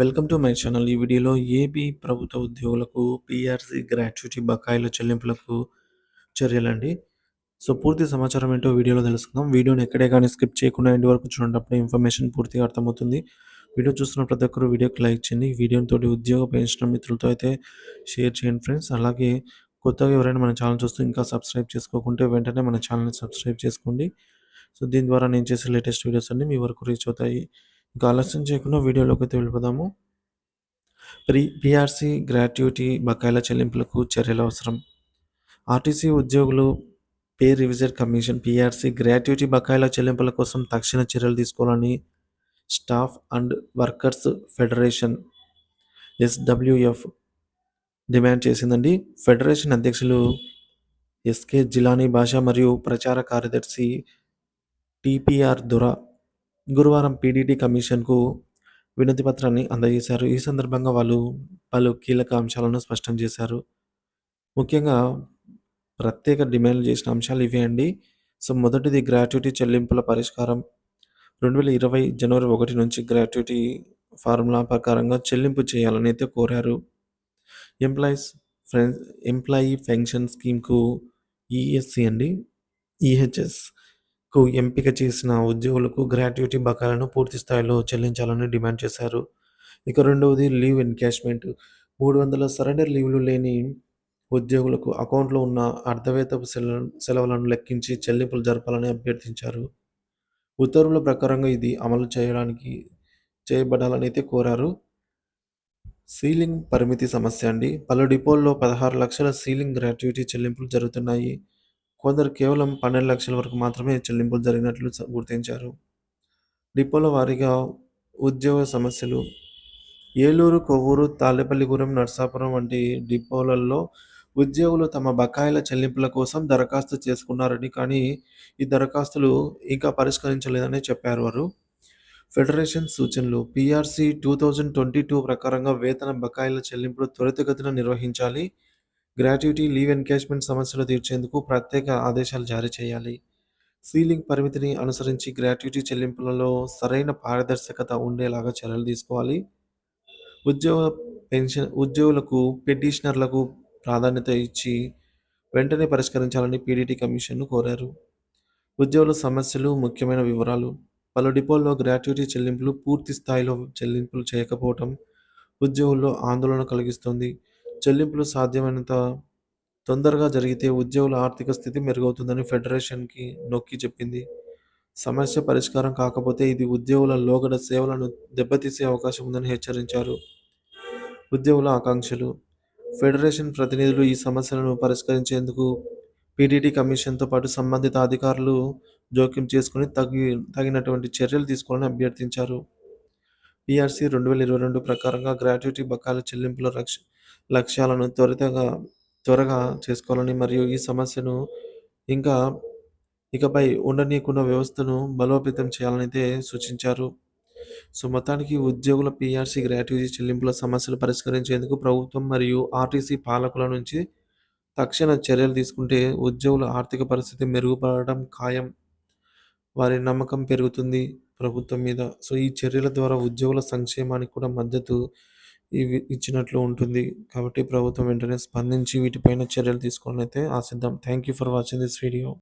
Welcome to my channel. ఈ వీడియోలో AP ప్రభుత్వ ఉద్యోగులకు పిఆర్సీ గ్రాట్యుటీ బకాయిల చెల్లింపులకు చర్యలండి. సో, పూర్తి సమాచారం ఏంటో వీడియోలో తెలుసుకుందాం. వీడియోని ఎక్కడే కానీ స్కిప్ చేయకుండా ఎండ్ వరకు చూడండి. అప్పుడు ఇన్ఫర్మేషన్ పూర్తిగా అర్థమవుతుంది. వీడియో చూస్తున్న ప్రతి ఒక్కరు వీడియోకి లైక్ చేయండి. వీడియోతో ఉద్యోగ పెన్షనర్ మిత్రులతో అయితే షేర్ చేయండి ఫ్రెండ్స్. అలాగే కొత్తగా ఎవరైనా మన ఛానల్ చూస్తూ ఇంకా సబ్స్క్రైబ్ చేసుకోకుంటే వెంటనే మన ఛానల్‌ని సబ్స్క్రైబ్ చేసుకోండి. సో, దీని ద్వారా నేను చేసే లేటెస్ట్ వీడియోస్ అన్నీ మీ వరకు రీచ్ అవుతాయి. ఇంకా ఆలస్యం చేయకుండా వీడియోలోకైతే వెళ్ళిపోదాము. ప్రీ పీఆర్సీ గ్రాట్యుటీ బకాయిల చెల్లింపులకు చర్యలు అవసరం. ఆర్టీసీ ఉద్యోగులు pay revision commission PRC gratuity బకాయిల చెల్లింపుల కోసం తక్షణ చర్యలు తీసుకోవాలని staff and workers federation SWF demand చేసిందండి. ఫెడరేషన్ అధ్యక్షులు ఎస్‌కే జిలానీ భాష మరియు ప్రచార కార్యదర్శి టీపీఆర్ దొర గురువారం పీడీటీ కమిషన్‌కు వినతి పత్రాన్ని అందజేశారు. ఈ సందర్భంగా వాళ్ళు పలు కీలక అంశాలను స్పష్టం చేశారు. ముఖ్యంగా ప్రత్యేక డిమాండ్‌లు చేసిన అంశాలు ఇవే అండి. సో, మొదటిది గ్రాట్యుటీ చెల్లింపుల పరిష్కారం. 2020 జనవరి ఒకటి నుంచి గ్రాట్యుటీ ఫార్ములా ప్రకారంగా చెల్లింపు చేయాలని అయితే కోరారు. ఎంప్లాయీస్ ఫ్రెం ఎంప్లాయీ పెన్షన్ స్కీమ్‌కు ఈఎస్సి అండి. ఈహెచ్ఎస్ కు ఎంపిక చేసిన ఉద్యోగులకు గ్రాట్యుటీ బకాయిలను పూర్తి స్థాయిలో చెల్లించాలని డిమాండ్ చేశారు. ఇక రెండవది లీవ్ ఎన్కాష్‌మెంట్. 300 సరెండర్ లీవ్‌లు లేని ఉద్యోగులకు అకౌంట్‌లో ఉన్న అర్ధవేతపు సెల సెలవులను లెక్కించి చెల్లింపులు జరపాలని అభ్యర్థించారు. ఉత్తర్వుల ప్రకారంగా ఇది అమలు చేయడానికి చేయబడాలని అయితే కోరారు. సీలింగ్ పరిమితి సమస్య అండి. పలు డిపోల్లో 16 లక్షల సీలింగ్ గ్రాట్యుటీ చెల్లింపులు జరుగుతున్నాయి. కొందరు కేవలం 12 లక్షల వరకు మాత్రమే చెల్లింపులు జరిగినట్లు గుర్తించారు. డిపోల వారీగా ఉద్యోగ సమస్యలు ఏలూరు, కొవ్వూరు, తాడేపల్లిగూడెం, నరసాపురం వంటి డిపోలలో ఉద్యోగులు తమ బకాయిల చెల్లింపుల కోసం దరఖాస్తు చేసుకున్నారని, కానీ ఈ దరఖాస్తులు ఇంకా పరిష్కరించలేదని చెప్పారు వారు. ఫెడరేషన్ సూచనలు PRC two thousand twenty two ప్రకారంగా వేతన బకాయిల చెల్లింపులు త్వరితగతిన నిర్వహించాలి. గ్రాట్యుటీ, లీవ్ ఎన్కాష్‌మెంట్ సమస్యలు తీర్చేందుకు ప్రత్యేక ఆదేశాలు జారీ చేయాలి. సీలింగ్ పరిమితిని అనుసరించి గ్రాట్యుటీ చెల్లింపులలో సరైన పారదర్శకత ఉండేలాగా చర్యలు తీసుకోవాలి. ఉద్యోగ పెన్షన్ ఉద్యోగులకు పెటిషనర్లకు ప్రాధాన్యత ఇచ్చి వెంటనే పరిష్కరించాలని పీడీటీ కమిషన్‌ను కోరారు. ఉద్యోగుల సమస్యలు, ముఖ్యమైన వివరాలు పలు డిపోల్లో గ్రాట్యుటీ చెల్లింపులు పూర్తి స్థాయిలో చెల్లింపులు చేయకపోవటం ఉద్యోగుల్లో ఆందోళన కలిగిస్తుంది చెల్లింపులు సాధ్యమైనంత తొందరగా జరిగితే ఉద్యోగుల ఆర్థిక స్థితి మెరుగవుతుందని ఫెడరేషన్‌కి నొక్కి చెప్పింది. సమస్య పరిష్కారం కాకపోతే ఇది ఉద్యోగుల లోగడ సేవలను దెబ్బతీసే అవకాశం ఉందని హెచ్చరించారు. ఉద్యోగుల ఆకాంక్షలు ఫెడరేషన్ ప్రతినిధులు ఈ సమస్యలను పరిష్కరించేందుకు పీడీటీ కమిషన్‌తో పాటు సంబంధిత అధికారులు జోక్యం చేసుకొని తగి తగినటువంటి చర్యలు తీసుకోవాలని అభ్యర్థించారు. పీఆర్సీ 2022 ప్రకారంగా గ్రాట్యుటీ బకాయిల చెల్లింపుల రక్ష లక్ష్యాలను త్వరితగా త్వరగా చేసుకోవాలని మరియు ఈ సమస్యను ఇంకా ఇకపై ఉండనీయకుండా వ్యవస్థను బలోపేతం చేయాలని అయితే సూచించారు. సో, మొత్తానికి ఉద్యోగుల పీఆర్సీ గ్రాట్యుటీ చెల్లింపుల సమస్యలు పరిష్కరించేందుకు ప్రభుత్వం మరియు ఆర్టీసీ పాలకుల నుంచి తక్షణ చర్యలు తీసుకుంటే ఉద్యోగుల ఆర్థిక పరిస్థితి మెరుగుపడడం ఖాయం. వారి నమ్మకం పెరుగుతుంది ప్రభుత్వం మీద. సో, ఈ చర్యల ద్వారా ఉద్యోగుల సంక్షేమానికి కూడా మద్దతు ఇవి ఇచ్చినట్లు ఉంటుంది. కాబట్టి ప్రభుత్వం వెంటనే స్పందించి వీటిపైన చర్యలు తీసుకోవాలని అయితే ఆశిద్దాం. Thank you for watching this video.